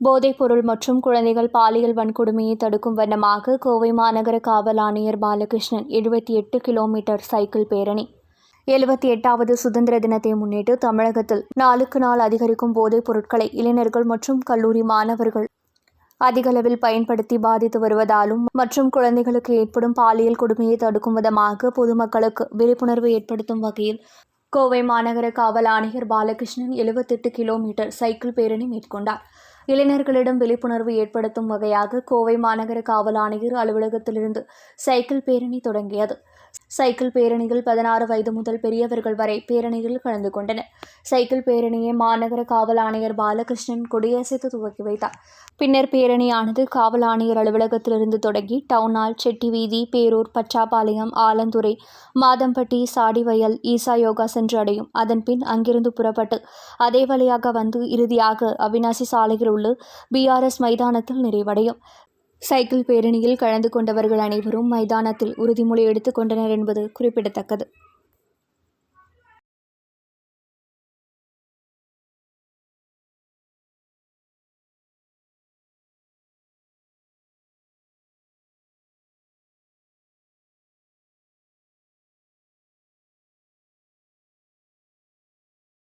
போதைப்பொருள் மற்றும் குழந்தைகள் பாலியல் வன்கொடுமையை தடுக்கும் வண்ணமாக கோவை மாநகர காவல் ஆணையர் பாலகிருஷ்ணன் எழுபத்தி எட்டு கிலோமீட்டர் சைக்கிள் பேரணி. எழுபத்தி எட்டாவது சுதந்திர தினத்தை முன்னிட்டு தமிழகத்தில் நாளுக்கு நாள் அதிகரிக்கும் போதைப் பொருட்களை இளைஞர்கள் மற்றும் கல்லூரி மாணவர்கள் அதிகளவில் பயன்படுத்தி பாதித்து வருவதாலும் மற்றும் குழந்தைகளுக்கு ஏற்படும் பாலியல் கொடுமையை தடுக்கும் விதமாக பொதுமக்களுக்கு விழிப்புணர்வு ஏற்படுத்தும் வகையில் கோவை மாநகர காவல் ஆணையர் பாலகிருஷ்ணன் எழுபத்தெட்டு கிலோமீட்டர் சைக்கிள் பேரணி மேற்கொண்டார். இளைஞர்களிடம் விழிப்புணர்வு ஏற்படுத்தும் வகையாக கோவை மாநகர காவல் ஆணையர் அலுவலகத்திலிருந்து சைக்கிள் பேரணி தொடங்கியது. சைக்கிள் பேரணியில் பதினாறு வயது முதல் பெரியவர்கள் வரை பேரணியில் கலந்து கொண்டனர். சைக்கிள் பேரணியை மாநகர காவல் ஆணையர் பாலகிருஷ்ணன் கொடியசைத்து துவக்கி வைத்தார். பின்னர் பேரணியானது காவல் ஆணையர் அலுவலகத்திலிருந்து தொடங்கி டவுனால் செட்டி வீதி பேரூர் பச்சாபாளையம் ஆலந்துறை மாதம்பட்டி சாடிவயல் ஈசா யோகா சென்று அடையும். அதன் பின் அங்கிருந்து புறப்பட்டு அதே வழியாக வந்து இறுதியாக அவினாசி சாலையில் உள்ள பிஆர்எஸ் மைதானத்தில் நிறைவடையும். சைக்கிள் பேரணியில் கலந்து கொண்டவர்கள் அனைவரும் மைதானத்தில் உறுதிமொழி எடுத்துக் கொண்டனர் என்பது குறிப்பிடத்தக்கது.